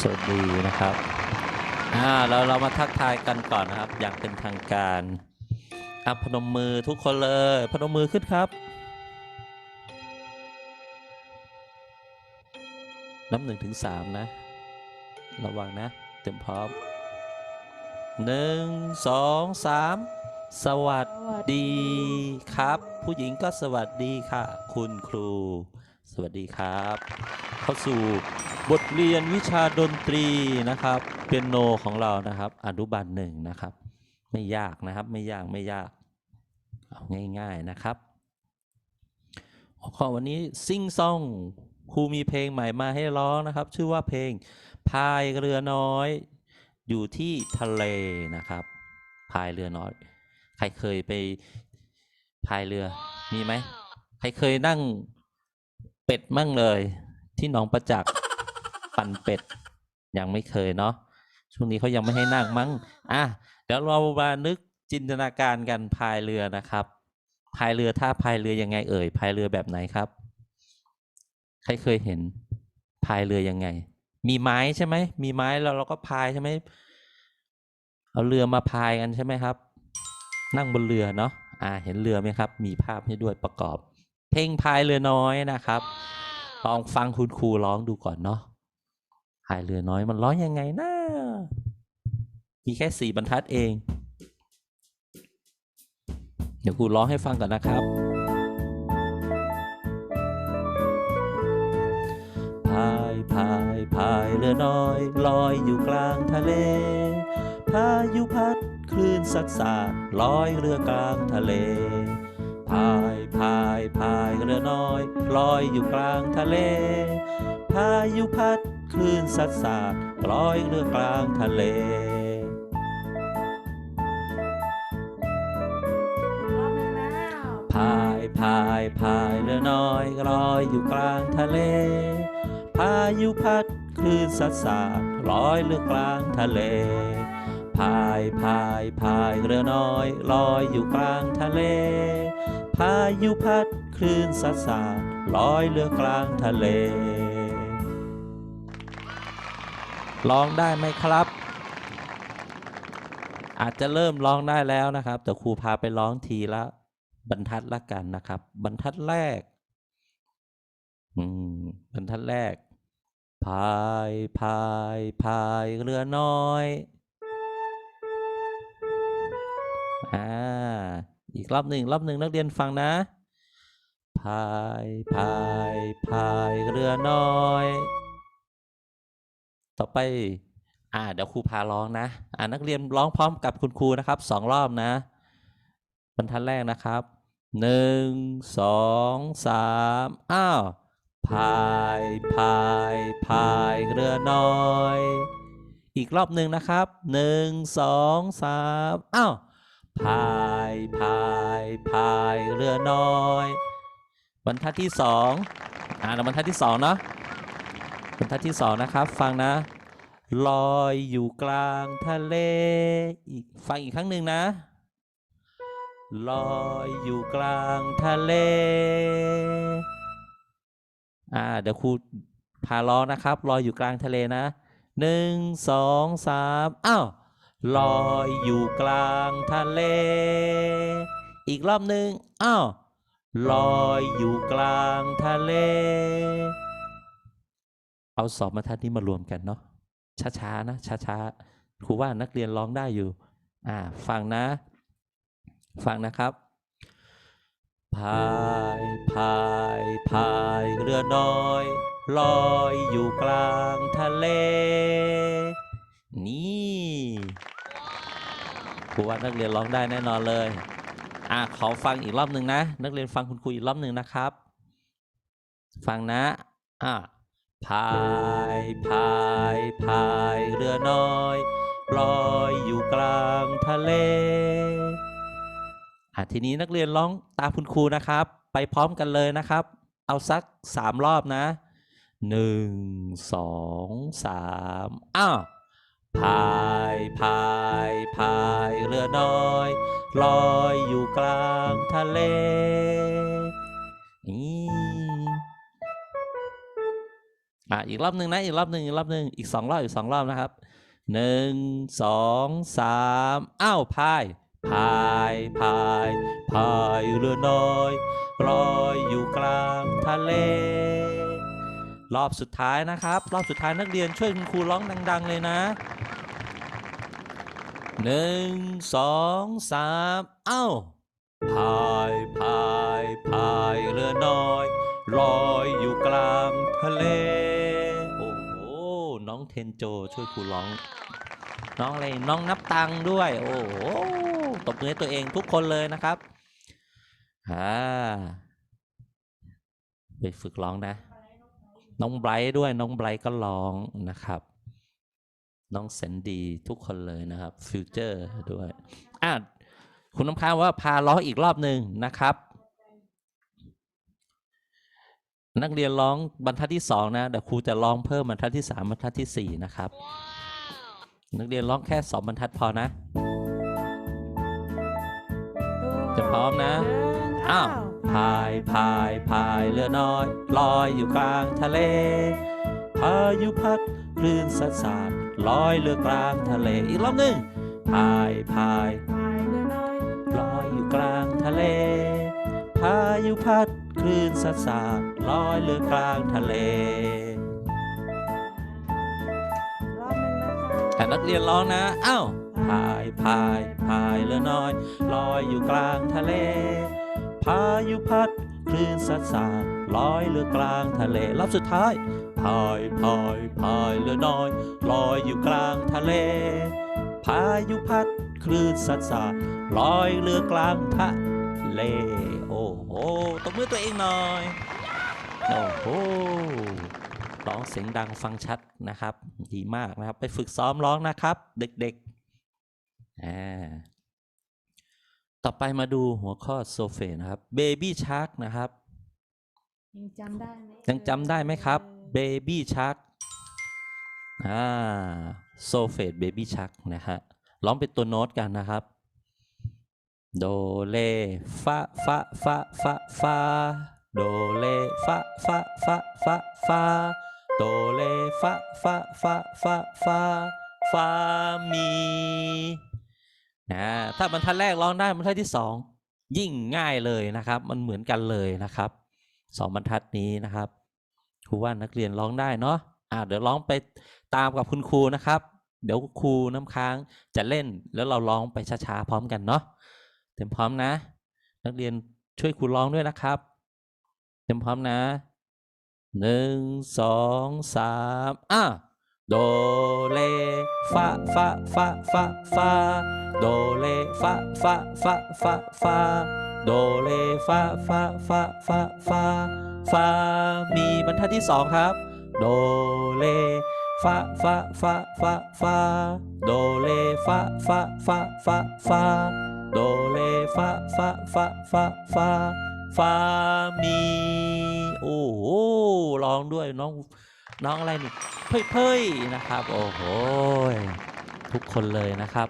สวัสดีนะครับอ่าเราเรามาทักทายกันก่อนนะครับ อย่างเป็นทางการอะพนมมือทุกคนเลย พนมมือขึ้นครับนับหนึ่งถึงสามนะ ระวังนะ เต็มพร้อมหนึ่งสองสามสวัสดีครับ ผู้หญิงก็สวัสดีค่ะ คุณครู สวัสดีครับ เข้าสู่ บทเรียนวิชาดนตรีนะครับเปียโนของเรานะครับ อนุบาลหนึ่งนะครับ ไม่ยากนะครับไม่ยากไม่ยากเอาง่าย ๆนะครับวข้อวันนี้ซิ่งซ่องครูมีเพลงใหม่มาให้ร้องนะครับ ชื่อว่าเพลงพายเรือน้อย อยู่ที่ทะเลนะครับพายเรือน้อย ใครเคยไปพายเรือมีไหมใครเคยนั่งเป็ดมั่งเลย ที่หนองประจักษ์ ปั่นเป็ด ยังไม่เคยเนาะช่วงนี้เขายังไม่ให้นั่งมั้งอะเดี๋ยวเรามานึกจินตนาการกันพายเรือนะครับพายเรือท่าพายเรือยังไง เอ่ยพายเรือแบบไหนครับ ใครเคยเห็นพายเรือยังไง มีไม้ใช่ไหมมีไม้แล้วเราก็พายใช่ไหมเอาเรือมาพายกันใช่ไหมครับ นั่งบนเรือเนาะอ่าเห็นเรือไหมครับ มีภาพให้ด้วยประกอบ เพลงพายเรือน้อยนะครับ ลองฟังคุณครูร้องดูก่อนเนาะ พายเรือน้อยมันร้องยังไงนะมีแค่สี่บรรทัดเอง เดี๋ยวครูร้องให้ฟังก่อนนะครับ พายพายพายเรือน้อยลอยอยู่กลางทะเล พายุพัดคลื่นซัดสาดลอยเรือกลางทะเล พายพายพายเรือน้อยลอยอยู่กลางทะเล พายุพัด คลื่นซัดสาดลอยเรือกลางทะเลพายพายพายเรือน้อยลอยอยู่กลางทะเล พายุพัดคลื่นซัดสาดลอยเรือกลางทะเล พายพายพายเรือน้อยลอยอยู่กลางทะเล พายุพัดคลื่นซัดสาดลอยเรือกลางทะเล ร้องได้ไหมครับ อาจจะเริ่มร้องได้แล้วนะครับ แต่ครูพาไปร้องทีละ บรรทัดละกันนะครับ บรรทัดแรก อืม บรรทัดแรก พายพายพายเรือน้อย อ่า อีกรอบหนึ่งรอบหนึ่งนักเรียนฟังนะ พายพายพายเรือน้อย ต่อไป อ่า เดี๋ยวครูพาร้องนะ อ่านักเรียนร้องพร้อมกับคุณครูนะครับสองรอบนะ บรรทัดแรกนะครับหนึ่งสองสามอ้าวพายพายพายเรือน้อย อีกรอบหนึ่งนะครับหนึ่งสองสามอ้าวพายพายพายเรือน้อย บรรทัดที่สองอ่าแล้วบรรทัดที่สองเนาะ บรรทัดที่สองนะครับ ฟังนะ ลอยอยู่กลางทะเลอีกฟังอีกครั้งหนึ่งนะ ลอยอยู่กลางทะเล อ่าเดี๋ยวครูพาร้องนะครับ ลอยอยู่กลางทะเลนะหนึ่งสองสามอ้าวลอยอยู่กลางทะเล อีกรอบหนึ่งอ้าวลอยอยู่กลางทะเล เอาสองบรรทัดนี้มารวมกันเนาะช้าๆนะช้าๆครูว่านักเรียนร้องได้อยู่ อ่า ฟังนะ ฟังนะครับพายพายพายเรือน้อยลอยอยู่กลางทะเล นี่ครูว่านักเรียนร้องได้แน่นอนเลย อะขอฟังอีกรอบหนึ่งนะ นักเรียนฟังคุณครูอีกรอบหนึ่งนะครับ ฟังนะ อะ พายพายพายเรือน้อยลอยอยู่กลางทะเลอะทีนี้นักเรียนร้องตามคุณครูนะครับ ไปพร้อมกันเลยนะครับ เอาสักสามรอบนะหนึ่งสองสามอ้าวพายพายพายเรือน้อยลอยอยู่กลางทะเลนี่ อะอีกรอบหนึ่งนะอีกรอบหนึ่งอีกรอบหนึ่งอีกสองรอบอีกสองรอบนะครับหนึ่งสองสามอ้าวพายพายพายพายเรือน้อยลอยอยู่กลางทะเล รอบสุดท้ายนะครับ รอบสุดท้ายนักเรียนช่วยคุณครูร้องดัง ๆ เลยนะหนึ่งสองสามเอ้าพายพายพายเรือน้อยลอยอยู่กลางทะเล เทนโจช่วยครูร้อง น้องอะไรน้องนับตังด้วย โอ้โหตบมือให้ตัวเองทุกคนเลยนะครับอ่าไปฝึกร้องนะ น้องไบรท์ด้วยน้องไบรท์ก็ร้องนะครับ น้องแสนดีทุกคนเลยนะครับฟิวเจอร์ด้วยอะคุณน้ำค้างว่าพาร้องอีกรอบหนึ่งนะครับ นักเรียนร้องบรรทัดที่สองนะเดี๋ยวครูจะร้องเพิ่มบรรทัดที่สามบรรทัดที่สี่นะครับ นักเรียนร้องแค่สองบรรทัดพอนะ จะพร้อมนะ อ้าวพายพายพายเรือน้อยลอยอยู่กลางทะเล พายุพัดคลื่นสัดสาดลอยเรือกลางทะเลอีกรอบหนึ่งพายพายพายเรือน้อยลอยอยู่กลางทะเล พายุพัดคลื่นสัดสาด ลอยเรือกลางทะเล รอบหนึ่งนะคะแต่นักเรียนร้องนะอ้าวพายพายพายเรือน้อย ลอยอยู่กลางทะเล พายุพัดคลื่นสัดสาดลอยเรือกลางทะเลรอบสุดท้ายพายพายพายเรือน้อย ลอยอยู่กลางทะเล พายุพัดคลื่นสัดสาดลอยเรือกลางทะเล โอ้โหตบมือตัวเองหน่อย โอ้โหร้องเสียงดังฟังชัดนะครับ ดีมากนะครับ ไปฝึกซ้อมร้องนะครับ เด็กๆอ่าต่อไปมาดูหัวข้อโซเฟนะครับ Baby Shark นะครับ ยังจำได้ไหมยังจำได้ไหมครับ Baby Shark อ่าโซเฟต Baby Shark นะฮะร้องเป็นตัวโน้ตกันนะครับ โดเลฟะฟะฟะฟะฟา โดเลฟะฟะฟะฟะฟาโดเลฟะฟะฟะฟะฟาฟามีนะถ้าบรรทัดแรกร้องได้บรรทัดที่สองยิ่งง่ายเลยนะครับ มันเหมือนกันเลยนะครับสองบรรทัดนี้นะครับครูว่านักเรียนร้องได้เนาะอ่าเดี๋ยวร้องไปตามกับคุณครูนะครับ เดี๋ยวครูน้ำค้างจะเล่นแล้วเราร้องไปช้าๆพร้อมกันเนาะเต็มพร้อมนะ นักเรียนช่วยครูร้องด้วยนะครับ เต็มพร้อมนะหนึ่งสองสามอะโดเลฟะฟะฟะฟะฟาโดเลฟะฟะฟะฟะฟาโดเลฟะฟะฟะฟะฟาฟามีบรรทัดที่สองครับ โดเลฟะฟะฟะฟะฟาโดเลฟะฟะฟะฟะฟาโดเลฟะฟะฟะฟะฟา ฟามี โอ้โหร้องด้วยน้องน้องอะไรนี่เพ่ยเพ่ยนะครับ โอ้โหทุกคนเลยนะครับ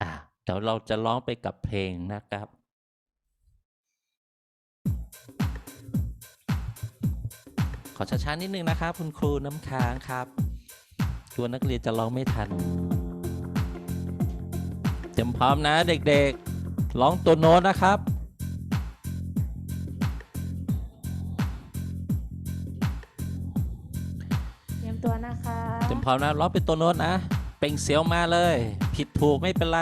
อะเดี๋ยวเราจะร้องไปกับเพลงนะครับขอช้าๆนิดนึงนะครับ คุณครูน้ำค้างครับกลัวนักเรียนจะร้องไม่ทันเตรียมพร้อมนะเด็กๆร้องตัวโน้ตนะครับ พร้อมนะร้องเป็นตัวโน้ตนะ เป่งเสียวมาเลย ผิดถูกไม่เป็นไร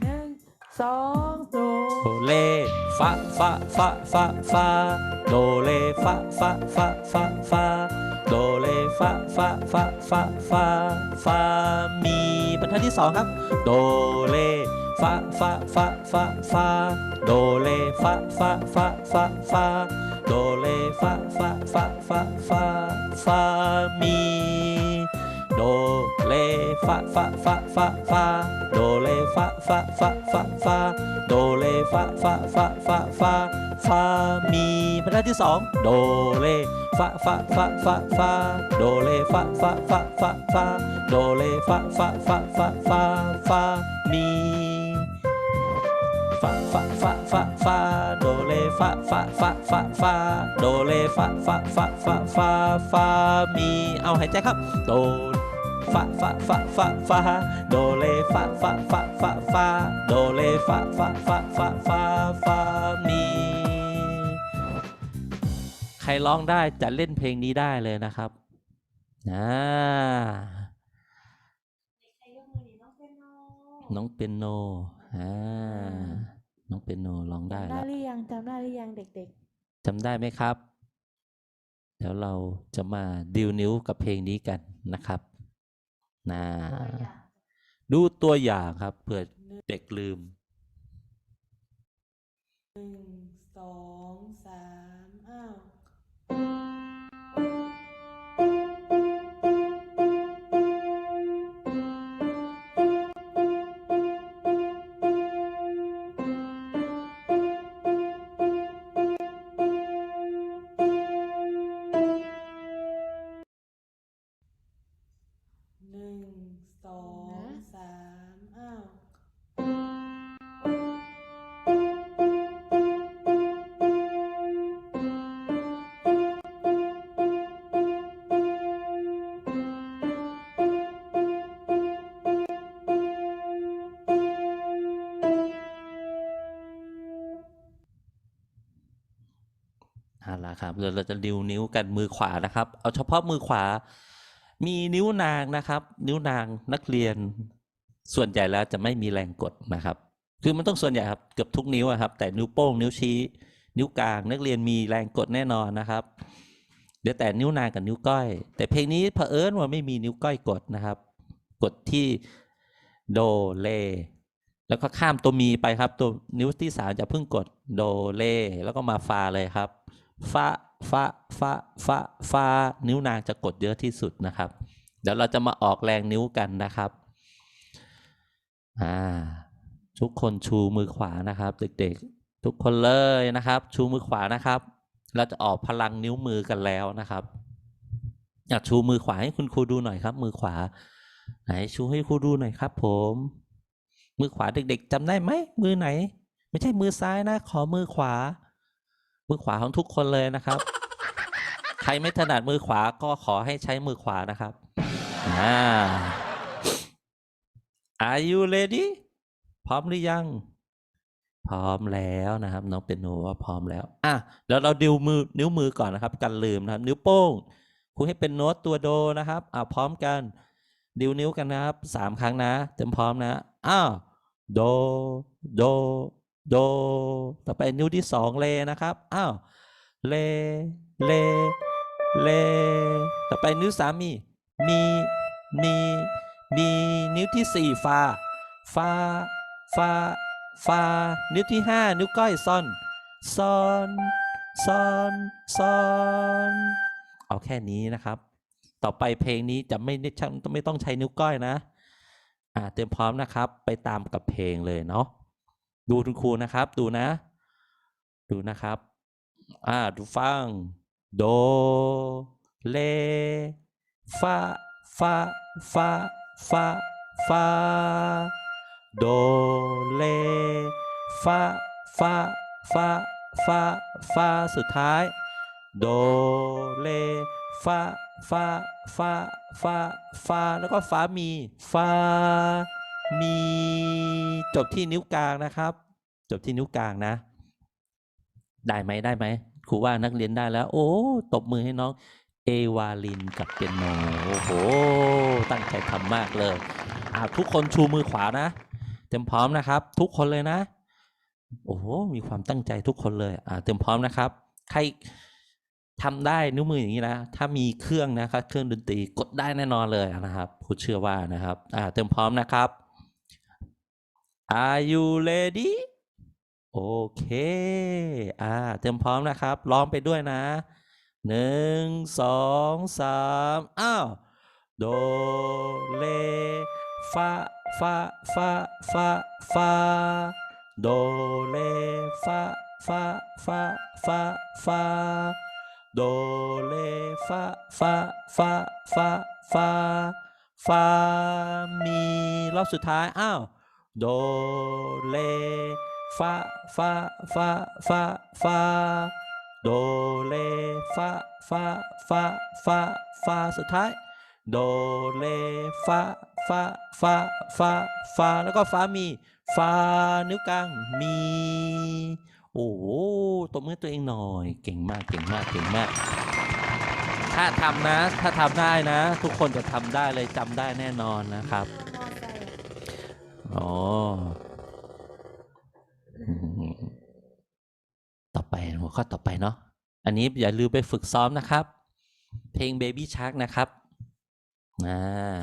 หนึ่งสองโดโดเลฟะฟะฟะฟะฟาโดเลฟะฟะฟะฟะฟาโดเลฟะฟะฟะฟะฟาฟามีบรรทัดที่สองครับ โดเลฟะฟะฟะฟะฟาโดเลฟะฟะฟะฟะฟา โดเลฟะฟะฟะฟะฟาฟามีโดเลฟะฟะฟะฟะฟาโดเลฟะฟะฟะฟะฟาโดเลฟะฟะฟะฟะฟาฟามีบรรทัดที่สองโดเลฟะฟะฟะฟะฟาโดเลฟะฟะฟะฟะฟาโดเลฟะฟะฟะฟะฟาฟามี ฟาฟาฟาฟาฟาโดเลฟาฟาฟาฟาฟาโดเลฟาฟาฟาฟาฟาฟามีเอาหายใจครับโดฟาฟาฟาฟาฟาโดเลฟาฟาฟาฟาฟาโดเลฟาฟาฟาฟาฟาฟามีใครร้องได้จะเล่นเพลงนี้ได้เลยนะครับอ่าน้องเปียโน อ่าน้องเปียโนร้องได้จำได้แล้วหรือยังจำได้หรือยังเด็กจำได้ไหมครับ เดี๋ยวเราจะมาดิวนิ้วกับเพลงนี้กันนะครับนะดูตัวอย่างครับเผื่อเด็กลืมๆหนึ่งสองสาม เอาละครับเดี๋ยวเราจะดิวนิ้วกันมือขวานะครับ เอาเฉพาะมือขวา มีนิ้วนางนะครับ นิ้วนางนักเรียน ส่วนใหญ่แล้วจะไม่มีแรงกดนะครับ คือมันต้องส่วนใหญ่ครับเกือบทุกนิ้วอะครับ แต่นิ้วโป้งนิ้วชี้ นิ้วกลาง นักเรียนมีแรงกดแน่นอนนะครับ เดี๋ยวแต่นิ้วนางกับนิ้วก้อย แต่เพลงนี้เผอิญว่าไม่มีนิ้วก้อยกดนะครับ กดที่โดเลแล้วก็ข้ามตัวมีไปครับ ตัวนิ้วที่สามจะเพิ่งกดโดเลแล้วก็มาฟาเลยครับ ฟาฟาฟาฟาฟานิ้วนางจะกดเยอะที่สุดนะครับ เดี๋ยวเราจะมาออกแรงนิ้วกันนะครับอ่าทุกคนชูมือขวานะครับ เด็กๆ ทุกคนเลยนะครับ ชูมือขวานะครับ เราจะออกพลังนิ้วมือกันแล้วนะครับ อยากชูมือขวาให้คุณครูดูหน่อยครับ มือขวา ไหนชูให้ครูดูหน่อยครับ ผม มือขวาเด็ก ๆจำได้ไหมมือไหน ไม่ใช่มือซ้ายนะ ขอมือขวา มือขวาของทุกคนเลยนะครับ ใครไม่ถนัดมือขวาก็ขอให้ใช้มือขวานะครับอ่า Are you ready พร้อมหรือยัง พร้อมแล้วนะครับ น้องเป็นโนว่าพร้อมแล้ว อะเดี๋ยวเราดิวมือนิ้วมือก่อนนะครับ กันลืมนะครับ นิ้วโป้งครูให้เป็นโน้ตตัวโดนะครับ อะพร้อมกัน ดิวนิ้วกันนะครับสามครั้งนะเต็มพร้อมนะอ้าวโด โด โด ต่อไปนิ้วที่สองเลนะครับ อ้าว เล เล เล ต่อไปนิ้วสามมี มี มี มี นิ้วที่สี่ฟา ฟา ฟา ฟา นิ้วที่ห้านิ้วก้อยซ่อน ซ่อน ซ่อน ซ่อน เอาแค่นี้นะครับ ต่อไปเพลงนี้จะไม่ได้ใช้ไม่ต้องใช้นิ้วก้อยนะ อ่า เตรียมพร้อมนะครับ ไปตามกับเพลงเลยเนาะ ดูคุณครูนะครับ ดูนะ ดูนะครับ อ่าดูฟัง โด เล ฟาฟาฟาฟาฟาโด เล ฟาฟาฟาฟาฟาสุดท้าย โด เล ฟาฟาฟาฟาฟาแล้วก็ฟามี ฟา มีจบที่นิ้วกลางนะครับ จบที่นิ้วกลางนะ ได้ไหมได้ไหมครูว่านักเรียนได้แล้ว โอ้ตบมือให้น้อง เอวาลินกับเปียโนโอ้โห ตั้งใจทำมากเลยอ่าทุกคนชูมือขวานะ เต็มพร้อมนะครับ ทุกคนเลยนะ โอ้โหมีความตั้งใจทุกคนเลยอ่าเต็มพร้อมนะครับ ใครทำได้นิ้วมืออย่างนี้นะ ถ้ามีเครื่องนะครับ เครื่องดนตรีกดได้แน่นอนเลยนะครับครูเชื่อว่านะครับ อ่า เต็มพร้อมนะครับ Are you ready โอเค อ่า เต็มพร้อมนะครับ ร้องไปด้วยนะ หนึ่ง สองสามอ้าว โด เล ฟาฟาฟาฟาฟา โด เล ฟาฟาฟาฟาฟา โด เล ฟาฟาฟาฟาฟา ฟา มี รอบสุดท้าย อ้าว โดเลฟาฟาฟาฟาฟาโดเลฟาฟาฟาฟาฟาสุดท้าย โดเลฟาฟาฟาฟาฟาแล้วก็ฟ้ามีฟานิ้วกลางมี โอ้โหตบมือตัวเองหน่อย เก่งมากเก่งมากเก่งมาก ถ้าทำนะ ถ้าทำได้นะ ทุกคนจะทำได้เลยจำได้แน่นอนนะครับ อ๋อ ต่อไปหัวข้อต่อไปเนาะ อันนี้อย่าลืมไปฝึกซ้อมนะครับ เพลง Baby Shark นะครับอ่า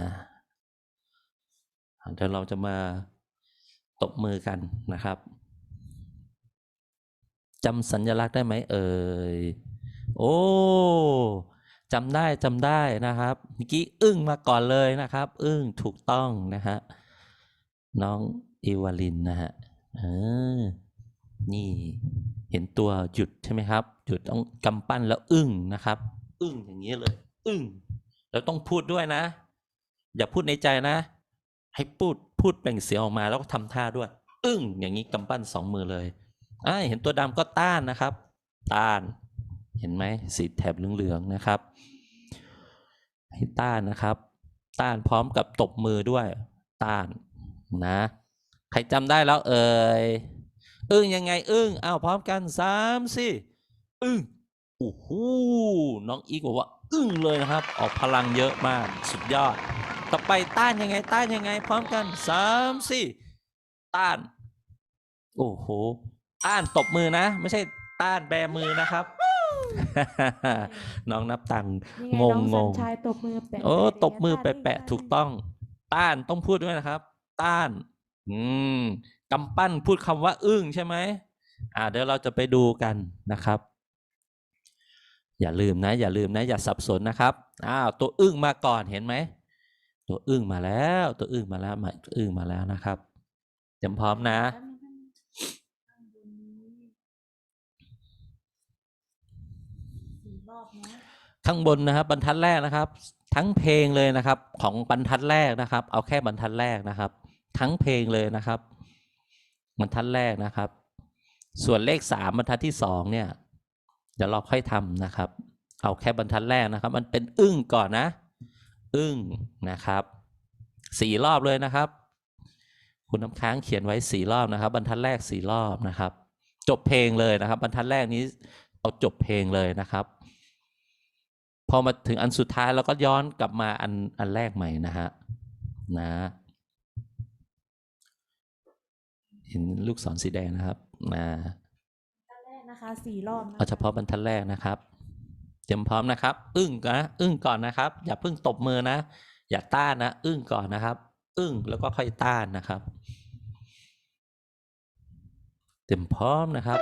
เดี๋ยวเราจะมาตบมือกันนะครับจำสัญลักษณ์ได้ไหมเอ่ย โอ้จำได้จำได้นะครับเมื่อกี้อึ้งมาก่อนเลยนะครับ อึ้งถูกต้องนะฮะ น้องเอวาลินนะฮะเออนี่เห็นตัวหยุดใช่ไหมครับ หยุดต้องกำปั้นแล้วอึ้งนะครับ อึ้งอย่างนี้เลย อึ้งแล้วต้องพูดด้วยนะ อย่าพูดในใจนะ ให้พูดพูดเปล่งเสียงออกมาแล้วก็ทำท่าด้วย อึ้งอย่างนี้กำปั้นสองมือเลยอ่าเห็นตัวดำก็ต้านนะครับ ต้าน เห็นไหมสีแถบเหลืองๆนะครับ ให้ต้านนะครับ ต้านพร้อมกับตบมือด้วย ต้าน นะ ใครจำได้แล้วเอ่ยอึ้งยังไงอึ้งอ้าวพร้อมกันสามสี่อึ้งโอ้โหน้องอีกบอกว่า อึ้งเลยนะครับ ออกพลังเยอะมากสุดยอด ต่อไปต้านยังไงต้านยังไง พร้อมกันสามสี่ต้าน โอ้โหต้านตบมือนะ ไม่ใช่ต้านแบมือนะครับน้องนับตังค์นี่งงน้องงสัญชัยตบมือแปะโอ้แปะตบมือเนี่ยแปะต้านๆถูกต้อง ต้านต้องพูดด้วยนะครับ ต้าน อืมกำปั้นพูดคำว่าอึ้งใช่ไหมอ่าเดี๋ยวเราจะไปดูกันนะครับ อย่าลืมนะ อย่าลืมนะ อย่าสับสนนะครับอ้าวตัวอึ้งมาก่อนเห็นไหมตัวอึ้งมาแล้ว ตัวอึ้งมาแล้วมาตัวอึ้งมาแล้วนะครับเตรียมพร้อมนะแป๊บนึงแป๊บนึงข้างบนนี้สี่รอบนะข้างบนนะครับ บรรทัดแรกนะครับ ทั้งเพลงเลยนะครับ ของบรรทัดแรกนะครับ เอาแค่บรรทัดแรกนะครับ ทั้งเพลงเลยนะครับบรรทัดแรกนะครับ ส่วนเลขสามบรรทัดที่สองเนี่ยเดี๋ยวเราค่อยทำนะครับ เอาแค่บรรทัดแรกนะครับ มันเป็นอึ้งก่อนนะ อึ้งนะครับสี่รอบเลยนะครับ คุณน้ำค้างเขียนไว้สี่รอบนะครับ บรรทัดแรกสี่รอบนะครับ จบเพลงเลยนะครับ บรรทัดแรกนี้เอาจบเพลงเลยนะครับ พอมาถึงอันสุดท้ายเราก็ย้อนกลับมาอันอันแรกใหม่นะฮะนะ เห็นลูกศรสีแดงนะครับนะขั้นแรกนะคะสี่รอบนะคะเอาเฉพาะบรรทัดแรกนะครับเตรียมพร้อมนะครับ อึ้งนะอึ้งก่อนนะครับ อย่าเพิ่งตบมือนะ อย่าต้านนะ อึ้งก่อนนะครับ อึ้งแล้วก็ค่อยต้านนะครับ เตรียมพร้อมนะครับ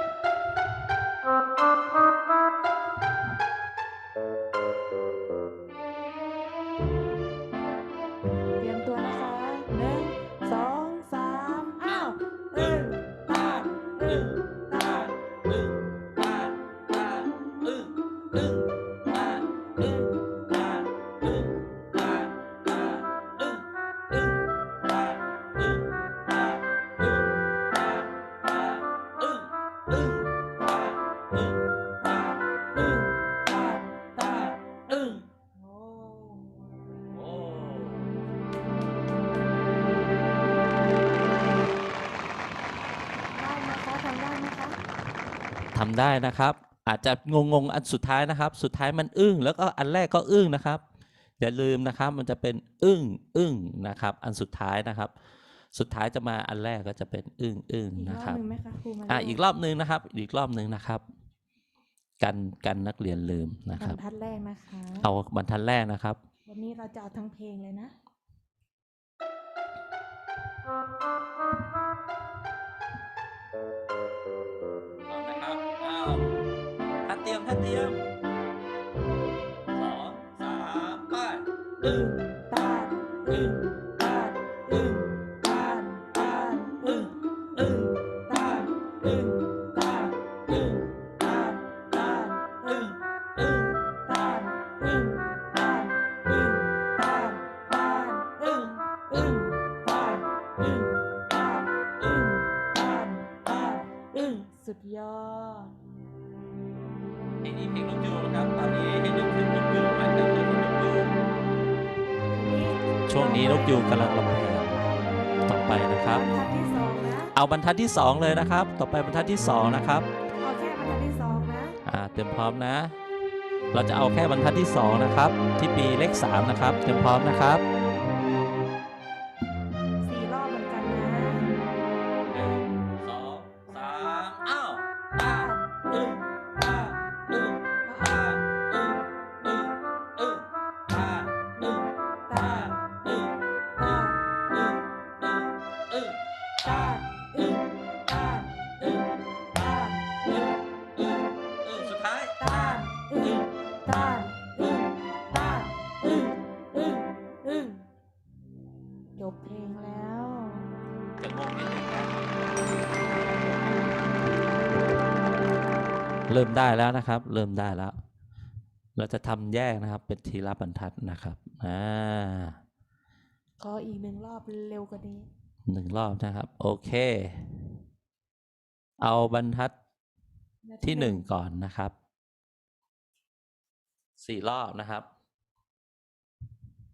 ได้นะครับ อาจจะงงงๆอันสุดท้ายนะครับ สุดท้ายมันอึ้งแล้วก็อันแรกก็อึ้งนะครับอย่าลืมนะครับมันจะเป็นอึ้งอึ้งนะครับ อันสุดท้ายนะครับ สุดท้ายจะมาอันแรกก็จะเป็นอึ้งอึ้งอีกรนะอบครับหนึ่งไหมคะครูมาอะเร็วอีกรอบหนึ่งนะครับ อีกรอบหนึ่งนะครับ กันกันนักเรียนลืมนะบครรับรทัดแรกนะคะ เอาบรรทัดแรกนะครับ วันนี้เราจะเอาทั้งเพลงเลยนะพ เตรียมถ้าเตรียมสองสามไปอึ้งต้านอึ้ ช่วงนี้นกยูงกำลังระบายต่อไปนะครับ บรรทัดที่สองนะเอาบรรทัดที่สองเลยนะครับ ต่อไปบรรทัดที่สองนะครับ เอาแค่บรรทัดที่สองนะอ่าเตรียมพร้อมนะ เราจะเอาแค่บรรทัดที่สองนะครับ ที่ปีเลขสามนะครับ เตรียมพร้อมนะครับ เริ่มได้แล้วนะครับ เริ่มได้แล้ว เราจะทำแยกนะครับ เป็นทีละบรรทัดนะครับอ่าขออีกหนึ่งรอบเร็วกว่านี้หนึ่งรอบนะครับ โอเค เอาบรรทัดที่หนึ่งก่อนนะครับสี่รอบนะครับ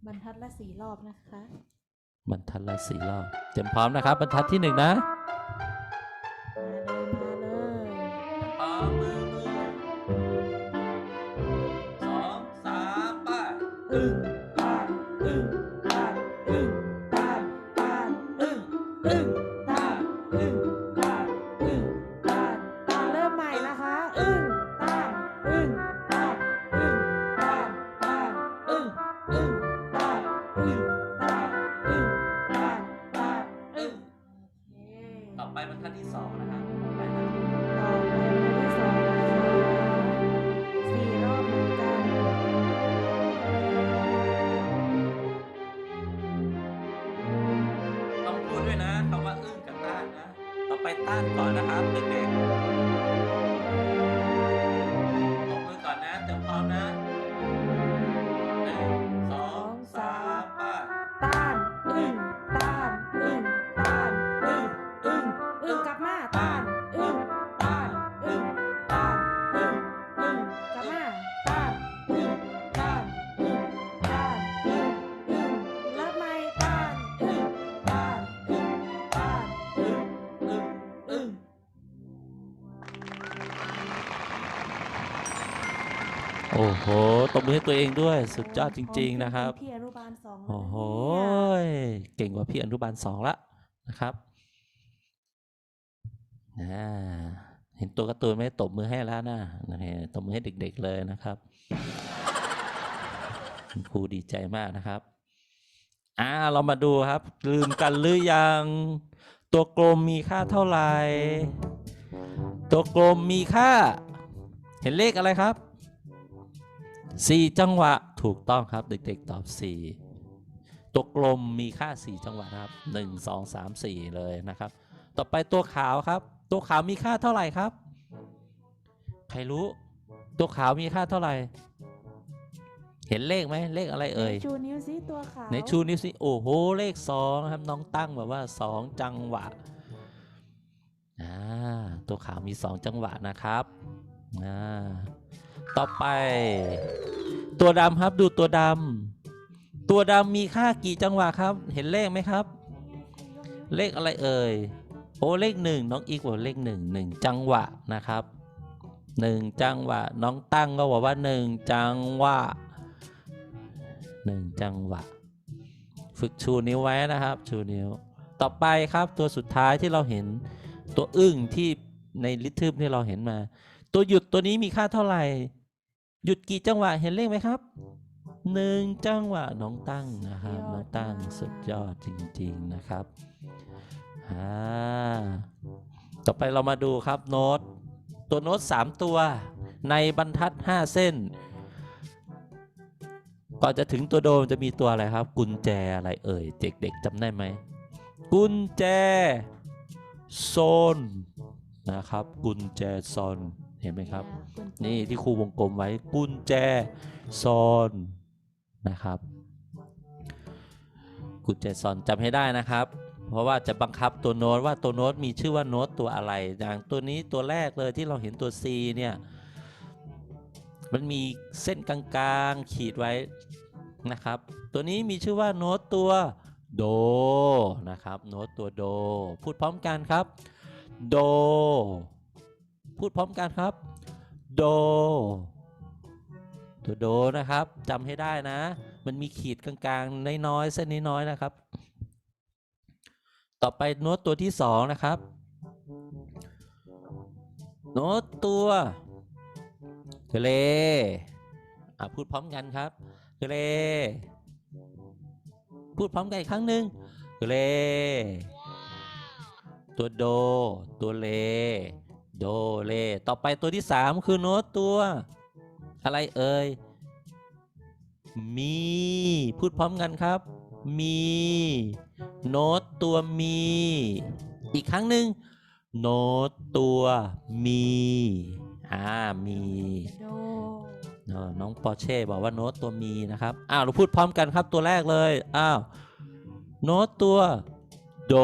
บรรทัดละสี่รอบนะคะ บรรทัดละสี่รอบเตรียมพร้อมนะครับ บรรทัดที่หนึ่งนะมาเลย โอ้โหตบมือให้ตัวเองด้วย สุดยอดจริง ๆนะครับ พี่อนุบาลสองแล้วโอ้โหเนี่ยเก่งกว่าพี่อนุบาลสองละนะครับอ่าเห็นตัวการ์ตูนไหมตบมือให้แล้วนะนี่ตบมือให้เด็ก ๆเลยนะครับคุณครูดีใจมากนะครับอ่าเรามาดูครับ ลืมกันหรือยัง ตัวกลมมีค่าเท่าไหร่ ตัวกลมมีค่า เห็นเลขอะไรครับ สี่จังหวะถูกต้องครับเด็กๆตอบสี่ตัวกลมมีค่า 4 จังหวะนะครับ 1 2 3 4 เลยนะครับ ต่อไปตัวขาวครับ ตัวขาวมีค่าเท่าไหร่ครับ ใครรู้ ตัวขาวมีค่าเท่าไหร่ เห็นเลขไหมเลขอะไรเอ่ยชูนิ้วสิตัวขาวในชูนิ้วสิโอ้โหเลขสองนะครับน้องตั้งแบบว่า 2 จังหวะอ่าตัวขาวมี 2 จังหวะนะครับอ่า ต่อไป ตัวดำครับดูตัวดำตัวดำมีค่ากี่จังหวะครับ เห็นเลขไหมครับ เลขอะไรเอ่ยโอ้เลขหนึ่งน้องอีกบอกเลขหนึ่งหนึ่งจังหวะนะครับหนึ่งจังหวะ น้องตั้งก็บอกว่าหนึ่งจังหวะหนึ่งจังหวะ ฝึกชูนิ้วไว้นะครับ ชูนิ้ว ต่อไปครับตัวสุดท้ายที่เราเห็นตัวอึ้งที่ในลิทึมที่เราเห็นมา ตัวหยุดตัวนี้มีค่าเท่าไหร่ หยุดกี่จังหวะเห็นเลขไหมครับหนึ่งจังหวะน้องตั้งนะครับน้องตั้งสุดยอดจริง ๆนะครับอ่าต่อไปเรามาดูครับโน้ตตัวโน้ตสามตัวในบรรทัด 5 เส้น ก่อนจะถึงตัวโดมจะมีตัวอะไรครับ กุญแจอะไรเอ่ยเด็กๆจำได้ไหมกุญแจโซนนะครับ กุญแจโซน เห็นไหมครับกุญแจนี่ที่ครูวงกลมไว้กุญแจซอนนะครับกุญแจซอนจำให้ได้นะครับ เพราะว่าจะบังคับตัวโน้ตว่าตัวโน้ตมีชื่อว่าโน้ตตัวอะไร อย่างตัวนี้ตัวแรกเลยที่เราเห็นตัว C เนี่ยมันมีเส้นกลางๆขีดไว้นะครับ ตัวนี้มีชื่อว่าโน้ตตัวโดนะครับ โน้ตตัวโด พูดพร้อมกันครับ โด พูดพร้อมกันครับ โด ตัวโดนะครับจำให้ได้นะ มันมีขีดกลางๆน้อยๆเส้นน้อยๆนะครับ ต่อไปโน้ตตัวที่สองนะครับ โน้ตตัวเลอะพูดพร้อมกันครับเลพูดพร้อมกันอีกครั้งหนึ่งเล ตัวโด ตัวเล โดเล ต่อไปตัวที่สามคือโน้ตตัว อะไรเอ่ย มี พูดพร้อมกันครับ มี โน้ตตัวมี อีกครั้งหนึ่งโน้ตตัวมี อ่า มีโดเนอะน้องปอร์เช่บอกว่าโน้ตตัวมีนะครับ อ้าว เราพูดพร้อมกันครับตัวแรกเลย อ้าว โน้ตตัว โด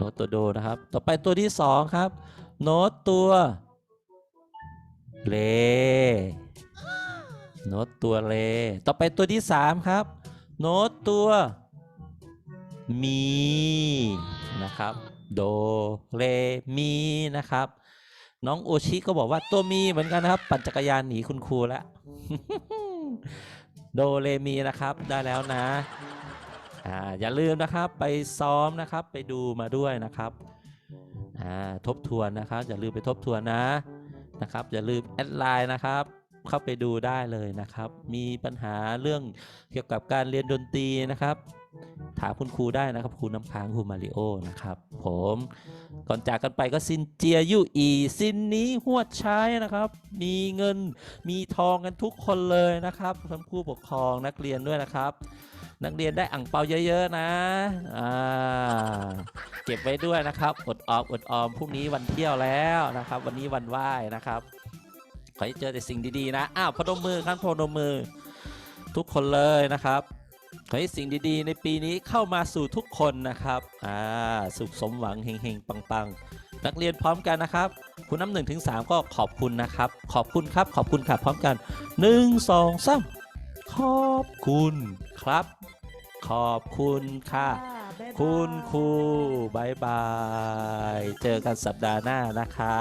โน้ตตัวโดนะครับ ต่อไปตัวที่สองครับ โน้ตตัวเลโน้ตตัวเล ต่อไปตัวที่สามครับ โน้ตตัว มี นะครับ โด เล มี นะครับ น้องโอชิก็บอกว่าตัวมีเหมือนกันนะครับ ปั่นจักรยานหนีคุณครูแล้ว โด เล มีนะครับ ได้แล้วนะ อ่าอย่าลืมนะครับไปซ้อมนะครับไปดูมาด้วยนะครับอ่าทบทวนนะครับอย่าลืมไปทบทวนนะนะครับอย่าลืมแอดไลน์นะครับเข้าไปดูได้เลยนะครับ มีปัญหาเรื่องเกี่ยวกับการเรียนดนตรีนะครับ ถามคุณครูได้นะครับครูน้ำค้างครูมาริโอนะครับ ผมก่อนจากกันไปก็ซินเจียยู่อี ซินนี้หัวใช้นะครับ มีเงินมีทองกันทุกคนเลยนะครับทั้งผู้ปกครองนักเรียนด้วยนะครับ นักเรียนได้อ่างเปาเยอะๆนะอ่าเก็บไว้ด้วยนะครับอดออมอดออมพรุ่งนี้วันเที่ยวแล้วนะครับ วันนี้วันไหว้นะครับขอให้เจอแต่สิ่งดีๆนะอ้าวพนมมือครับพนมมือ ทุกคนเลยนะครับขอให้สิ่งดีๆ ในปีนี้เข้ามาสู่ทุกคนนะครับอ่าสุขสมหวังเฮงๆปังๆ นักเรียนพร้อมกันนะครับ คุณน้ำหนึ่งถึงสามก็ขอบคุณนะครับ ขอบคุณครับขอบคุณครับพร้อมกันหนึ่งสองสาม ขอบคุณครับ ขอบคุณค่ะบ๊ายบายคุณครูบายบาย เจอกันสัปดาห์หน้านะคะ